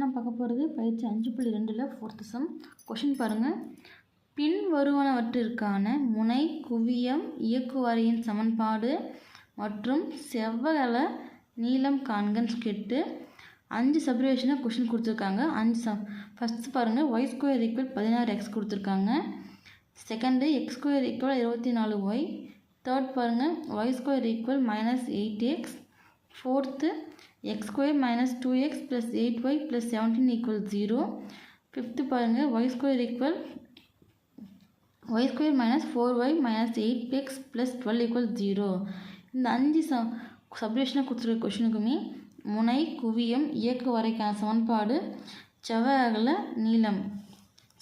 நான் பார்க்க போகிறது பயிற்சி அஞ்சு புள்ளி ரெண்டில் ஃபோர்த்து சம் கொஷின் பாருங்கள் பின் வருவனவற்றிற்கான முனை குவியம் இயக்குவாரியின் சமன்பாடு மற்றும் செவ்வகல நீளம் காண்கன்னு கேட்டு அஞ்சு சப்ரிவேஷனாக கொஷின் கொடுத்துருக்காங்க. அஞ்சு சம் ஃபஸ்ட்டு பாருங்கள் ஒய் ஸ்கொயர் ஈக்குவல் பதினாறு எக்ஸ் கொடுத்துருக்காங்க. செகண்டு எக்ஸ் ஸ்கொயர் ஈக்குவல் இருபத்தி நாலு ஒய் தேர்ட் பாருங்கள் y square equal minus eight x fourth x square minus two x plus eight y plus seventeen equal zero fifth பாருங்கள் y square equal y square minus four y minus eight x plus twelve equal zero இந்த அஞ்சு ச சப்டிவிஷனாக கொடுத்துருக்க கொஷினுக்குமே முனை குவியம் இயக்கு வரைக்கான சமன்பாடு செவ்வகல நீளம்.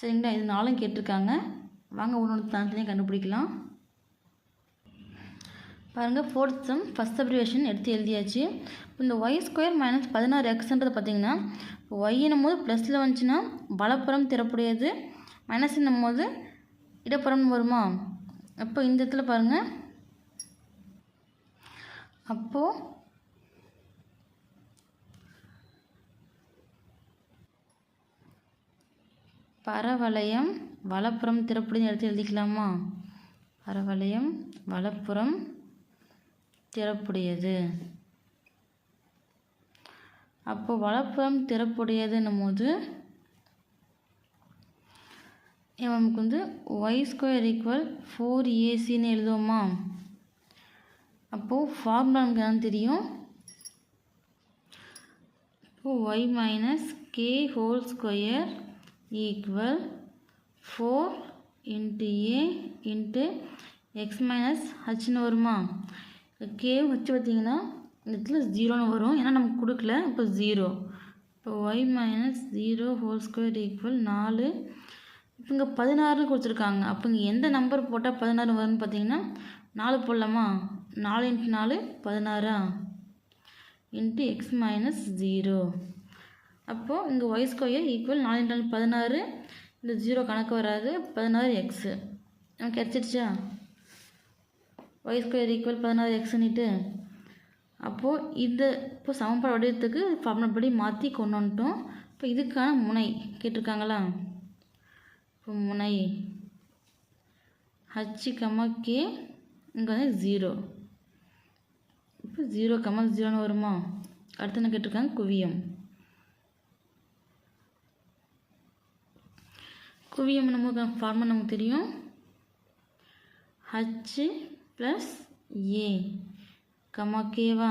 சரிங்களா? இது நாளும் கேட்டிருக்காங்க. வாங்க ஒன்று ஒன்று தனித்தனியாக கண்டுபிடிக்கலாம். பாருங்கள் ஃபோர்த் சம் ஃபஸ்ட் அப்ரிவேஷன் எடுத்து எழுதியாச்சு. இப்போ இந்த ஒய் ஸ்கொயர் மைனஸ் பதினாறு எக்ஸ்ன்றது பார்த்தீங்கன்னா ஒய்னும் போது ப்ளஸில் வந்துச்சுன்னா வலப்புறம் திறப்புடையது. மைனஸ்ன்னும் போது இடப்புறம் வருமா? அப்போ இந்த இடத்துல பாருங்கள் அப்போது பரவளையம் வலப்புறம் திறப்புடையது எடுத்து எழுதிக்கலாமா? பரவளையம் வலப்புறம் திறப்புடையது. அப்போ வலப்புறம் திறப்புடையதுன்னும் போது நமக்கு வந்து ஒய் ஸ்கொயர் ஈக்குவல் ஃபோர் ஏசின்னு எழுதுவோமா? அப்போது ஃபார்முலா நமக்கு தான் தெரியும்? இப்போ y minus k whole square equal four into a into x minus ஹச்னு வருமா? கே வச்சு பார்த்தீங்கன்னா இந்த இடத்துல ஜீரோன்னு வரும். ஏன்னா நமக்கு கொடுக்கல. இப்போ ஜீரோ இப்போ y minus zero whole square equal நாலு. இப்போ இங்கே பதினாறுன்னு கொடுத்துருக்காங்க. அப்போ இங்கே எந்த நம்பர் போட்டால் பதினாறு வரும்னு பார்த்தீங்கன்னா நாலு போடலாமா? நாலு இன்ட்டு நாலு பதினாறா? இன்ட்டு எக்ஸ் மைனஸ் ஜீரோ அப்போது இங்கே ஒய் ஸ்கொயர் ஈக்குவல் நாலு இன்ட்டு நாலு பதினாறு. இந்த ஜீரோ கணக்கு வராது. பதினாறு எக்ஸு நமக்கு கிடச்சிருச்சா ஒய் ஸ்கொயர் ஈக்குவல் பதினாறு எக்ஸ்னிட்டு அப்போது இந்த இப்போ சமன்பாடு வடிவத்துக்கு ஃபார்முலா படி மாற்றி கொண்டு வந்துட்டோம். இப்போ இதுக்கான முனை கேட்டிருக்காங்களா? இப்போ முனை ஹச்சு கமா கே இங்கே வந்து ஜீரோ இப்போ ஜீரோ கமா ஜீரோன்னு வருமா? அடுத்து என்ன கேட்டிருக்காங்க? குவியம். குவியம் நமக்கு ஃபார்முலா நமக்கு தெரியும். ஹச்சு ப்ளஸ் ஏ கமா கேவா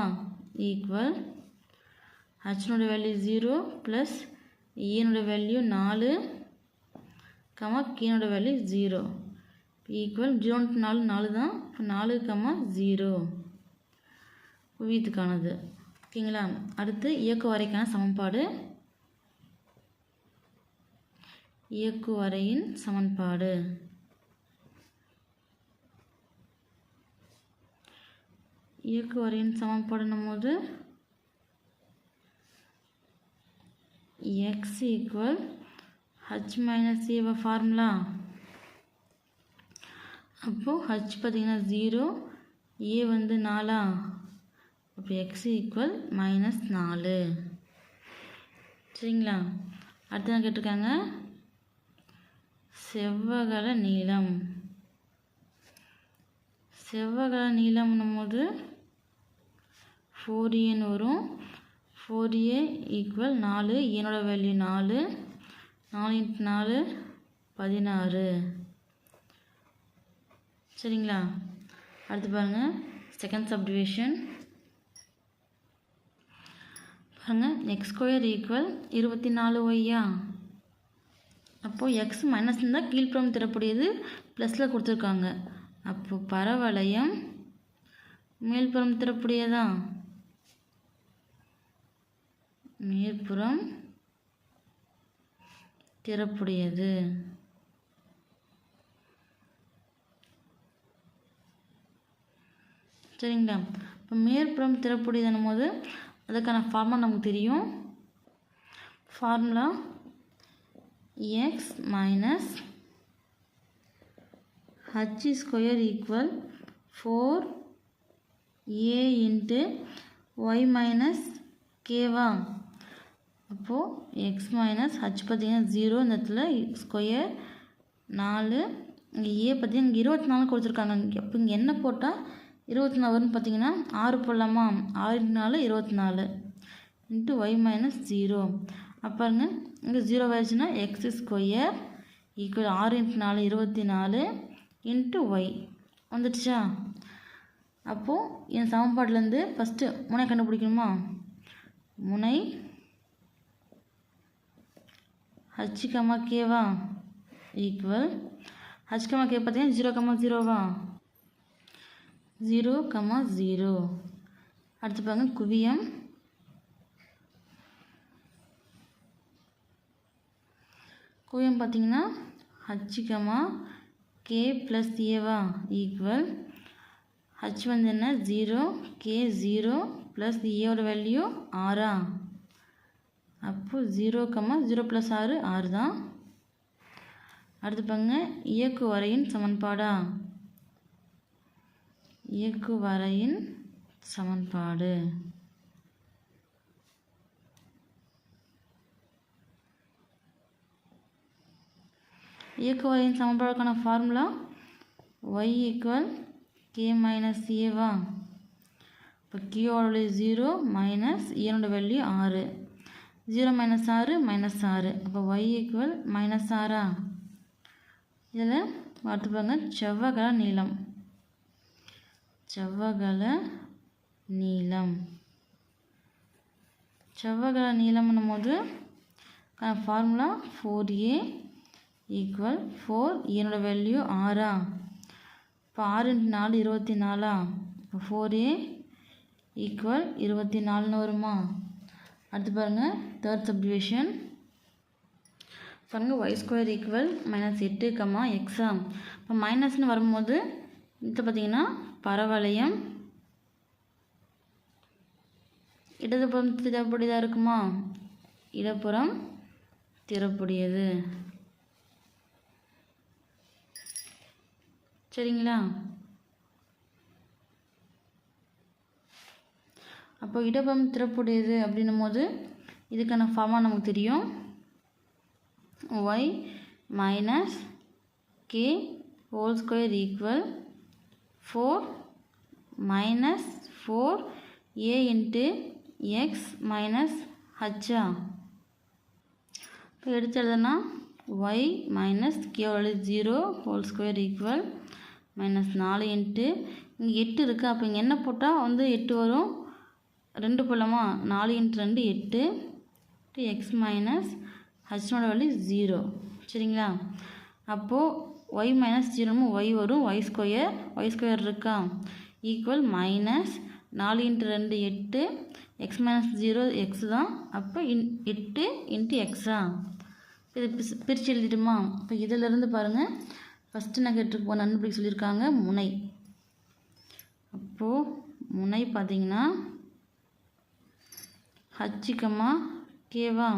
ஈக்குவல் ஹச்னுடைய வேல்யூ ஜீரோ ப்ளஸ் ஏனுடைய வேல்யூ நாலு கமா கேனோட வேல்யூ ஜீரோ ஈக்குவல் ஜீரோ நாலு நாலு தான். இப்போ நாலு கமா ஜீரோ குவியத்துக்கானது ஓகேங்களா? அடுத்து இயக்கு வரைக்கான சமன்பாடு. இயக்கு வரையின் சமன்பாடு. இயக்கு வரையின் சமப்படணும் போது e x equal h minus ஏவ ஃபார்முலா அப்போது ஹச் பார்த்திங்கன்னா ஜீரோ ஏ வந்து நாலா? அப்போ எக்ஸ் ஈக்குவல் மைனஸ் நாலு. சரிங்களா? அடுத்து என்ன கேட்டிருக்காங்க? செவ்வகல நீளம். செவ்வகல நீளம்னும் போது ஃபோர் ஏன்னு வரும். ஃபோர் ஏ ஈக்குவல் நாலு. என்னோட வேல்யூ நாலு. நாலு இன்ட்டு நாலு பதினாறு. சரிங்களா? அடுத்து பாருங்கள் செகண்ட் சப்டிவிஷன் பாருங்கள் எக்ஸ் ஸ்கொயர் ஈக்குவல் இருபத்தி நாலு ஒய்யா அப்போது எக்ஸ் மைனஸ் இருந்தால் கீழ்ப்புறம் திறப்புடையது ப்ளஸில் கொடுத்துருக்காங்க. அப்போது பரவளையம் மேல்புறம் திறப்புடையதா? மேற்புறம் திறப்புடையது. சரிங்களா? இப்போ மேற்புறம் திறப்புடையதுன்னும் போது அதுக்கான ஃபார்முலா நமக்கு தெரியும். Formula x minus h square equal four a into y minus கேவா அப்போது எக்ஸ் மைனஸ் ஹச் பார்த்தீங்கன்னா ஜீரோ இந்த இடத்துல ஸ்கொயர் நாலு. இங்கே ஏ பார்த்தீங்கன்னா இங்கே இருபத்தி நாலு கொடுத்துருக்காங்க. இங்கே அப்போ இங்கே என்ன போட்டால் இருபத்தி நாலு வரும்னு பார்த்தீங்கன்னா ஆறு போடலாமா? ஆறு நாலு இருபத்தி நாலு. இன்ட்டு ஒய் மைனஸ் ஜீரோ அப்பாருங்க இங்கே ஜீரோ ஆயிடுச்சுன்னா எக்ஸ் ஸ்கொயர் ஈக்குவல் ஆறு இன்ட்டு நாலு இருபத்தி நாலு இன்ட்டு ஒய் வந்துடுச்சா? அப்போது என் சமன்பாட்டிலேருந்து ஃபஸ்ட்டு முனை கண்டுபிடிக்கணுமா? முனை ஹச் கமா கேவா ஈக்குவல் ஹச் கமா கே பார்த்தீங்கன்னா ஜீரோ கமா ஜீரோவா ஜீரோ கமா ஜீரோ அடுத்து பாருங்க குவியம். குவியம் பார்த்தீங்கன்னா ஹச் கமா கே ப்ளஸ் ஏவா ஈக்குவல் ஹச் வந்து என்ன? ஜீரோ கே ஜீரோ ப்ளஸ் ஏவோட வேல்யூ ஆறா। அப்போது ஜீரோ கம்மா ஜீரோ ப்ளஸ் ஆறு ஆறு தான். அடுத்து பாருங்க இயக்கு வரையின் சமன்பாடா? இயக்கு வரையின் சமன்பாடு. இயக்கு வரையின் சமன்பாடுக்கான formula y equal k minus ஏவா இப்போ கியோட ஜீரோ மைனஸ் ஏனோட வேல்யூ ஆறு. ஜீரோ மைனஸ் ஆறு மைனஸ் ஆறு. அப்போ ஒய் ஈக்குவல் மைனஸ் ஆறா? இதில் பார்த்து பாருங்க. செவ்வகல நீளம். செவ்வகல நீளம். செவ்வகல நீளம்னும் போது formula four a equal four என்னோட வேல்யூ ஆறா? இப்போ ஆறு நாலு இருபத்தி நாலா? இப்போ ஃபோர் ஏ ஈக்குவல் இருபத்தி நாலுன்னு வருமா? அடுத்து பாருங்கள் தேர்ட் சப்டிவிஷன் பாருங்கள் ஒய் ஸ்கொயர் ஈக்குவல் மைனஸ் எட்டு கம்மா எக்ஸா இப்போ மைனஸ்னு வரும்போது இது பார்த்தீங்கன்னா பரவளையம். இடதுபுறம் திறப்புடையதாக இருக்குமா? இடப்புறம் திறப்புடையது. சரிங்களா? அப்போ இடபம் திறப்புடையது அப்படின்னும் போது இதுக்கான ஃபார்மாக நமக்கு தெரியும். Y minus k whole square equal four minus four a into x minus ஹச்சா இப்போ எடுத்து எழுதுனா y minus கேவோட zero whole square equal minus நாலு இன்ட்டு இங்கே எட்டு இருக்குது அப்போ இங்கே என்ன போட்டால் வந்து எட்டு வரும். ரெண்டு பழமா நாலு இன்ட்டு ரெண்டு எட்டு. எக்ஸ் மைனஸ் ஹச்னோட வேல்யூ ஜீரோ சரிங்களா? அப்போது ஒய் மைனஸ் ஜீரோமு ஒய் வரும். ஒய் ஸ்கொயர் ஒய் ஸ்கொயர் இருக்கா? ஈக்குவல் மைனஸ் நாலு இன்ட்டு ரெண்டு எட்டு. எக்ஸ் மைனஸ் ஜீரோ எக்ஸ் தான். அப்போ இன் எட்டு இன்ட்டு எக்ஸா இது பிரித்து எழுதிட்டுமா? இப்போ இதிலிருந்து பாருங்கள் ஃபஸ்ட்டு நான் கேட்டிருப்போம் நண்பர்களுக்கு சொல்லியிருக்காங்க. முனை. அப்போது முனை பார்த்தீங்கன்னா ஹச்சுக்கம்மா கேவா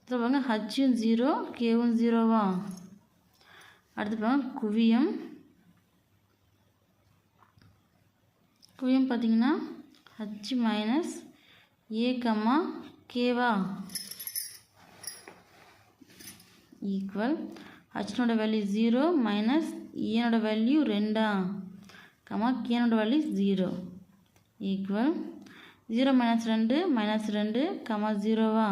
இதில் பாருங்க ஹச்சும் ஜீரோ கேவும் ஜீரோவா அடுத்து பாருங்க குவியம். குவியம் பார்த்தீங்கன்னா ஹச் மைனஸ் ஏ கம்மா கேவா ஈக்குவல் ஹச்னோட வேல்யூ ஜீரோ மைனஸ் ஏனோட வேல்யூ ரெண்டா. Comma கேனோட value zero equal zero minus ரெண்டு மைனஸ் ரெண்டு கமா ஜீரோவா?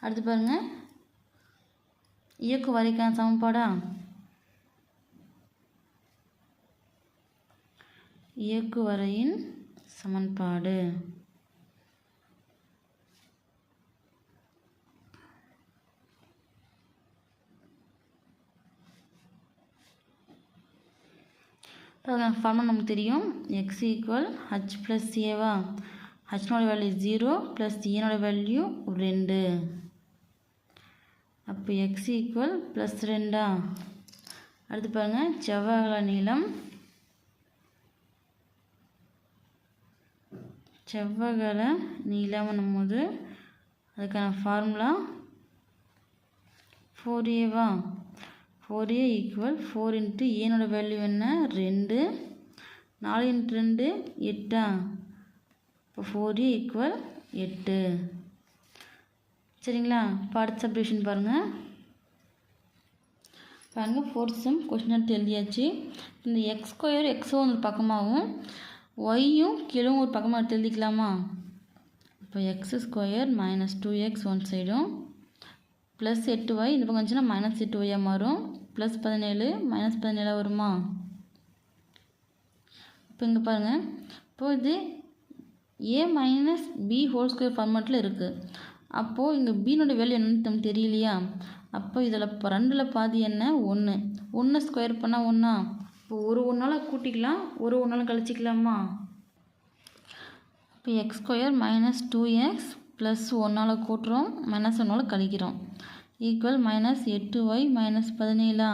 அடுத்து பாருங்கள் இயக்கு வரைக்கான சமன்பாடா? இயக்கு வரையின் சமன்பாடு. ஃபார்முலா நமக்கு தெரியும். எக்ஸ் ஈக்குவல் ஹச் ப்ளஸ் ஏவா ஹச்னோட வேல்யூ ஜீரோ ப்ளஸ் ஏனோட வேல்யூ ரெண்டு. அப்போ எக்ஸ் ஈக்குவல் ப்ளஸ் ரெண்டா? அடுத்து பாருங்கள் செவ்வாய்கள நீளம். செவ்வகல நீளம்னும் போது அதுக்கான formula four Eva four a equal four into ஏனோட value என்ன? ரெண்டு. நாலு இன்ட்டு ரெண்டு எட்டா? இப்போ ஃபோர் ஏ ஈக்குவல் எட்டு. சரிங்களா? இப்போ அடுத்த சப்டிவிஷன் பாருங்கள் பாருங்கள் ஃபோர்த் சம் கொஷின் எடுத்து எழுதியாச்சு. இந்த எக்ஸ் ஸ்கொயர் எக்ஸும் ஒரு பக்கமாகவும் ஒய்யும் கீழும் ஒரு பக்கமாக எடுத்து எழுதிக்கலாமா? இப்போ x square minus two x one சைடும் ப்ளஸ் எட்டு ஒய் இந்த பக்கம் வந்துச்சுன்னா மைனஸ் எட்டு ஒய்யாக மாறும். ப்ளஸ் பதினேழு மைனஸ் பதினேழாக வருமா? இப்போ இங்கே பாருங்கள் இப்போ இது a minus b whole square ஃபார்மேட்டில் இருக்குது அப்போது இங்கே பீனோட வேல்யூ என்னன்னு நமக்கு தெரியலையா? அப்போ இதில் இப்போ ரெண்டில் பாதி என்ன? ஒன்று ஒன்று ஸ்கொயர் பண்ணால் ஒன்றா இப்போ ஒரு ஒன்றால் கூட்டிக்கலாம். ஒரு ஒன்றால் கழிச்சிக்கலாமா? இப்போ x square minus two x plus ஒன்றால் கூட்டுறோம் மைனஸ் ஒன்றால் கழிக்கிறோம். ஈக்குவல் மைனஸ் எட்டு ஒய் மைனஸ் பதினேழா?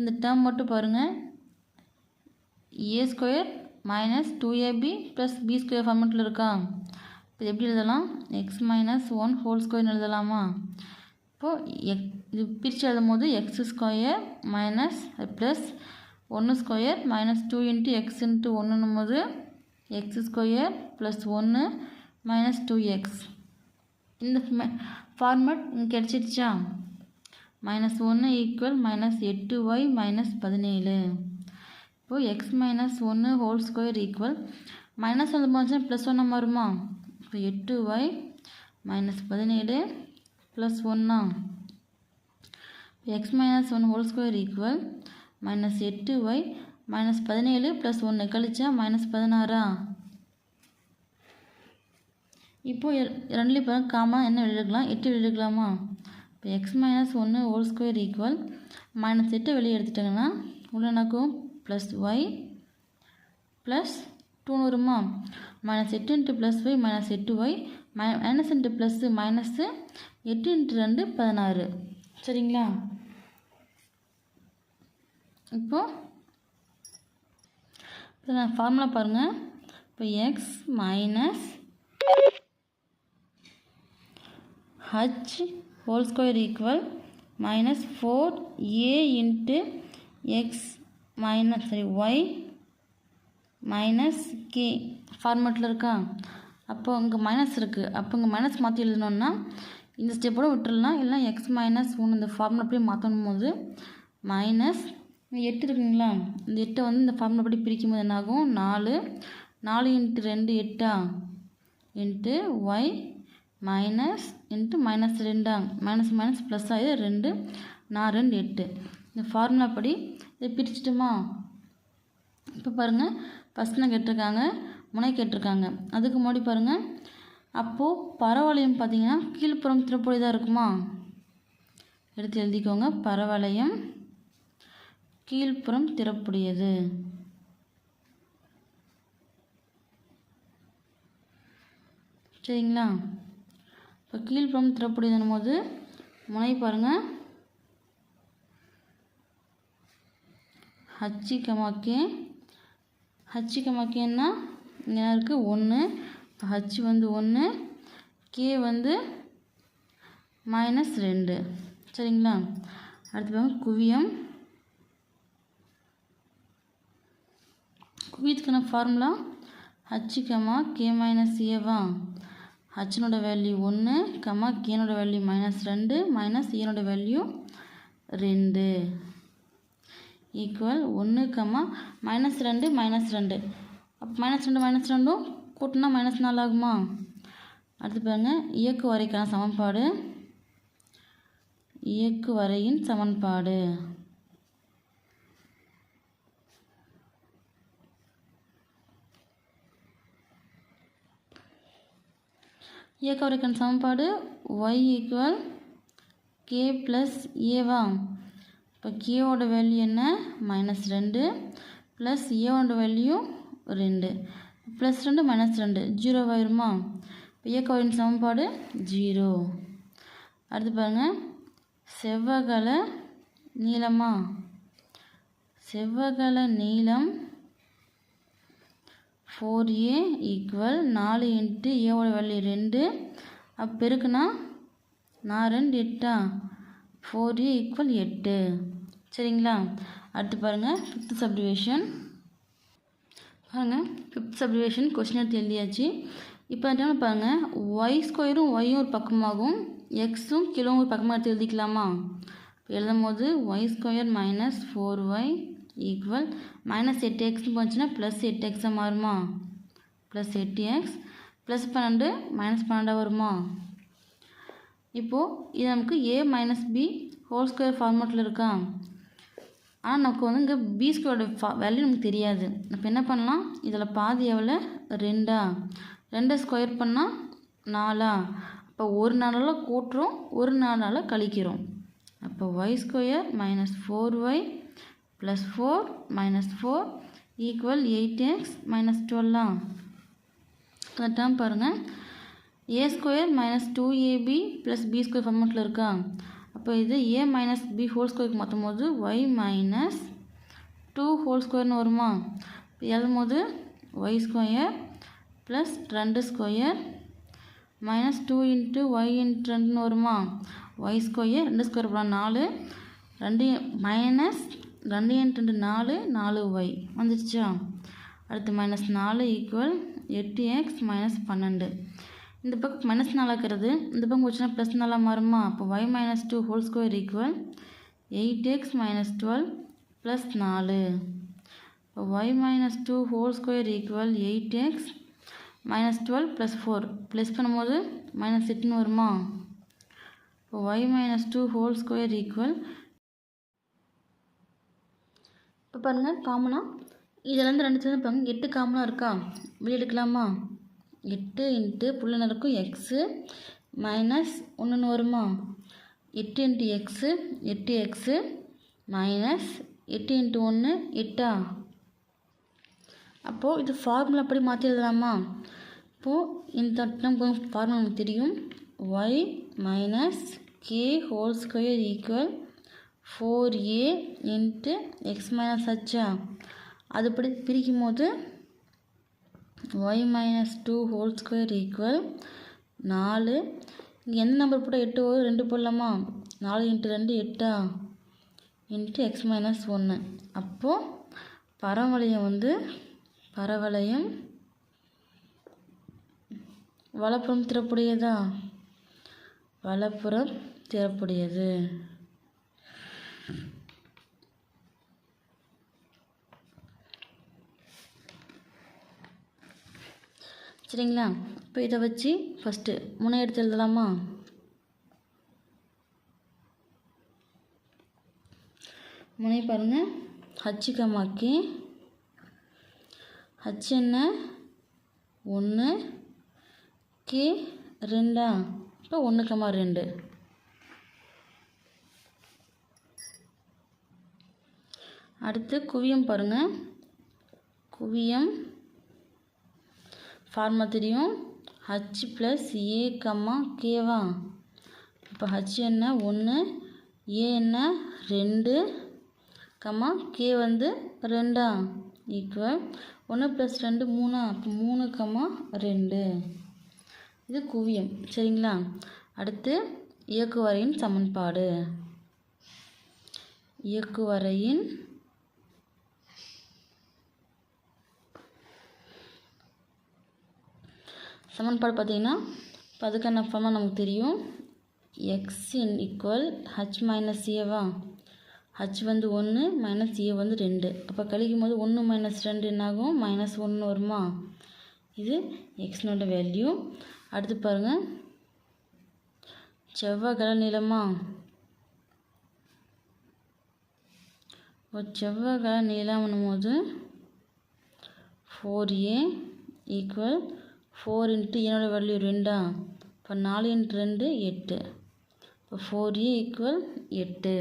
இந்த டேர்ம் மட்டும் பாருங்கள் a square minus two AB plus b square ஃபார்மெட்டில் இருக்கா? இப்போ எப்படி எழுதலாம்? எக்ஸ் மைனஸ் ஒன் ஹோல் ஸ்கொயர்னு எழுதலாமா? இப்போது எக் இது பிரித்து எழுதும் போது எக்ஸ் ஸ்கொயர் மைனஸ் ப்ளஸ் ஒன்று square minus two into x into ஒன்றுன்னும் போது எக்ஸ் ஸ்கொயர் ப்ளஸ் ஒன்று மைனஸ் டூ எக்ஸ் இந்த ஃபார்மட் இங்கே கிடச்சிருச்சா மைனஸ் ஒன்று ஈக்குவல் மைனஸ் எட்டு ஒய் மைனஸ் பதினேழு. இப்போது எக்ஸ் மைனஸ் ஒன்று ஹோல் ஸ்கொயர் ஈக்குவல் மைனஸ் வந்து போச்சுன்னா ப்ளஸ் ஒன்றா மாறுமா? இப்போ எட்டு ஒய் மைனஸ் பதினேழு ப்ளஸ் ஒன்றா x minus one whole square equal minus எட்டு ஒய் மைனஸ் பதினேழு ப்ளஸ் ஒன்று கழிச்சா மைனஸ் பதினாறா? இப்போது ரெண்டுலேயும் இப்போ காமன் என்ன எழுதிக்கலாம் எட்டு எழுதிக்கலாமா இப்போ எக்ஸ் மைனஸ் ஒன்று ஹோல் ஸ்கொயர் ஈக்குவல் மைனஸ் எட்டு வெளியே எடுத்துட்டாங்கன்னா உள்ளனக்கும் ப்ளஸ் ஒய் ப்ளஸ் டூன்னு வருமா? மைனஸ் எட்டு இன்ட்டு ப்ளஸ் ஒய் மைனஸ் எட்டு ஒய் மை மைனஸ் இன்ட்டு ப்ளஸ்ஸு மைனஸ்ஸு எட்டு இன்ட்டு ரெண்டு பதினாறு. சரிங்களா? இப்போது இப்போ நான் ஃபார்முலா பாருங்கள் இப்போ x minus h whole square equal minus four a into x minus sorry y minus k ஃபார்மேட்டில் இருக்கா? அப்போ இங்கே மைனஸ் இருக்குது அப்போ இங்கே மைனஸ் மாற்றி எழுதணுன்னா இந்த ஸ்டெப்போட விட்டுடலாம் இல்லைனா எக்ஸ் மைனஸ் ஒன்று இந்த ஃபார்முலா அப்படியே மாற்றணும் போது மைனஸ் எட்டு இருக்குங்களா? இந்த எட்டை வந்து இந்த ஃபார்முலா படி பிரிக்கும் போது என்னாகும்? நாலு. நாலு இன்ட்டு ரெண்டு எட்டா? Into y minus into minus ரெண்டாங்க minus minus plus ஆகிது ரெண்டு நான் ரெண்டு எட்டு. இந்த ஃபார்முலா படி இதை பிரிச்சிட்டுமா? இப்போ பாருங்கள் ஃபஸ்ட் நான் கேட்டிருக்காங்க. முனை கேட்டிருக்காங்க. அதுக்கு முன்னாடி பாருங்கள் அப்போது பரவளையம் பார்த்தீங்கன்னா கீழ்ப்புறம் திறப்புடையதாக இருக்குமா? எடுத்து எழுதிக்கோங்க. பரவளையம் கீழ்ப்புறம் திறப்புடையது. சரிங்களா? இப்போ கீழ்ப்புறம் திறப்புடையதுன்னும் போது முனை பாருங்கள் ஹச்சி கமாக்கே. ஹச்சி கமாக்கேன்னா இங்கே இருக்குது ஒன்று ஹச் வந்து ஒன்று கே வந்து மைனஸ் ரெண்டு. சரிங்களா? அடுத்து பாருங்க குவியம். குவியத்துக்கான formula h comma k minus ஏவா ஹச்சினோட வேல்யூ ஒன்று கம்மா கேனோட வேல்யூ மைனஸ் ரெண்டு மைனஸ் ஈனோட வேல்யூ ரெண்டு. ஈக்குவல் ஒன்று கமா மைனஸ் ரெண்டு மைனஸ் ரெண்டு. அப்போ மைனஸ் ரெண்டு மைனஸ் ரெண்டும் கூட்டினா மைனஸ் நாலு ஆகுமா? அடுத்து பாருங்க இயக்கு வரைக்கான சமன்பாடு. இயக்கு வரையின் சமன்பாடு. இயக்க வரைக்கான சமன்பாடு ஒய் ஈக்குவல் கே ப்ளஸ் ஏவா இப்போ கேவோட வேல்யூ என்ன? மைனஸ் ரெண்டு. ப்ளஸ் ஏவோட வேல்யூ ரெண்டு. ப்ளஸ் ரெண்டு மைனஸ் ரெண்டு. ஜீரோ ஆயிருமா? இப்போ இயக்க சமன்பாடு ஜீரோ அடுத்து பாருங்கள் செவ்வகல நீளமா? செவ்வகல நீளம் ஃபோர் ஏ ஈக்குவல் நாலு இன்ட்டு ஏவோட வேல்யூ ரெண்டு. அப்போ பெருக்குனா நான் ரெண்டு எட்டா? ஃபோர் ஏ ஈக்குவல் எட்டு. சரிங்களா? அடுத்து பாருங்கள் ஃபிஃப்த் சப்டிவேஷன் பாருங்கள் ஃபிஃப்த் சப்டிவேஷன் கொஸ்டின் எடுத்து எழுதியாச்சு. இப்போ என்ன பாருங்கள் ஒய் ஸ்கொயரும் ஒய்யும் ஒரு பக்கமாகும். எக்ஸும் கிலோவும் ஒரு பக்கமாக எடுத்து எழுதிக்கலாமா? எழுதும் போது y square minus four y equal minus எட்டு எக்ஸ்னு போச்சுன்னா ப்ளஸ் எட்டு எக்ஸாக மாறுமா? ப்ளஸ் எட்டு எக்ஸ் ப்ளஸ் பன்னெண்டு மைனஸ் பன்னெண்டாக வருமா? இப்போது இது நமக்கு a minus b whole square ஃபார்மேட்டில் இருக்கா? ஆனால் நமக்கு வந்து இங்கே பி ஸ்கொயரோட ஃபா வேல்யூ நமக்கு தெரியாது. இப்போ என்ன பண்ணலாம்? இதில் பாதி எவ்வளோ ரெண்டா? ரெண்டை ஸ்கொயர் பண்ணால் நாலா? அப்போ ஒரு நாளால் கூட்டுறோம் ஒரு நாளால் கழிக்கிறோம். அப்போ y square minus four y plus four minus four equal eight x minus டுவெல்லாம் அந்த டேர்ம் பாருங்கள் a square minus two ab plus b square ஃபார்மெட்டில் இருக்கா? அப்போ இது ஏ மைனஸ் பி ஹோல் ஸ்கொயருக்கு மாற்றும் போது ஒய் மைனஸ் டூ ஹோல் ஸ்கொயர்னு வருமா? இப்போ எழுதும் போது ஒய் ஸ்கொயர் ப்ளஸ் ரெண்டு square minus two into y into ரெண்டுன்னு வருமா? ஒய் ஸ்கொயர் ரெண்டு ஸ்கொயர் போடலாம் நாலு ரெண்டு மைனஸ் ரெண்டு இன்ட்டு ரெண்டு நாலு நாலு ஒய். வந்துடுச்சா? அடுத்து மைனஸ் நாலு ஈக்குவல் எட்டு எக்ஸ் மைனஸ் பன்னெண்டு. இந்த பக்கம் மைனஸ் நாலாக்கிறது இந்த பக்கம் போச்சுன்னா ப்ளஸ் நாலாக மாறுமா? அப்போ y minus two whole square equal eight x minus twelve plus நாலு. இப்போ y minus two whole square equal eight x minus twelve plus four plus பண்ணும்போது மைனஸ் எட்டுன்னு வருமா? இப்போ y minus two whole square equal இப்போ பாருங்கள் காமனாக இதிலேருந்து ரெண்டு சேர்ந்து பாருங்க எட்டு காமனாக இருக்கா? வெளியே எடுக்கலாமா எட்டு இன்ட்டு புள்ளன இருக்கும் எக்ஸு மைனஸ் ஒன்றுன்னு வருமா? எட்டு இன்ட்டு எக்ஸு எட்டு எக்ஸு மைனஸ் எட்டு இன்ட்டு ஒன்று எட்டா? அப்போது இது ஃபார்முலா அப்படி மாற்றி எழுதலாமா? இப்போது இந்த நமக்கு ஃபார்முலா நமக்கு தெரியும். Y minus k whole square equal four a into x minus ஹச்சா அதுபடி பிரிக்கும் போது y minus two whole square equal நாலு. இங்கே எந்த நம்பர் போட்டால் எட்டு வரும்? ரெண்டு போடலாமா? நாலு இன்ட்டு ரெண்டு எட்டா? இன்ட்டு எக்ஸ் மைனஸ் ஒன்று அப்போது பரவளையம் வந்து பரவளையம் வலப்புறம் திறப்புடையதா? வலப்புறம் திறப்புடையது. சரிங்களா? இப்போ இதை வச்சு ஃபஸ்ட்டு முனை எடுத்து எழுதலாமா? முனை பாருங்கள் ஹச்சு கமாக்கி ஹச் என்ன? ஒன்று கே ரெண்டா? இப்போ ஒன்று கமா ரெண்டு. அடுத்து குவியம் பாருங்கள் குவியம் ஃபார்மா தெரியும். ஹச் ப்ளஸ் ஏ கம்மா கேவா இப்போ ஹச் என்ன? ஒன்று ஏ என்ன? ரெண்டு கம்மா கே வந்து ரெண்டா? ஈக்குவல் ஒன்று ப்ளஸ் ரெண்டு மூணா? அப்போ மூணு கம்மா ரெண்டு. இது குவியம். சரிங்களா? அடுத்து இயக்குவரையின் சமன்பாடு. இயக்குவரையின் சமன்பாடு பார்த்தீங்கன்னா இப்போ ஃபார்மாக நமக்கு தெரியும். X in equal h minus Eva h வந்து ஒன்று மைனஸ் ஏ வந்து ரெண்டு. அப்போ கழிக்கும் போது ஒன்று மைனஸ் ரெண்டு என்னாகும்? மைனஸ் ஒன்று வருமா? இது எக்ஸ்னோட வேல்யூ அடுத்து பாருங்கள் செவ்வாய் கல நீளமா? செவ்வாய் கல நீளம் போது four a equal four into என்னோடய வேல்யூ ரெண்டா? இப்போ நாலு இன்ட்டு ரெண்டு எட்டு. இப்போ ஃபோர் ஏ ஈக்குவல் எட்டு.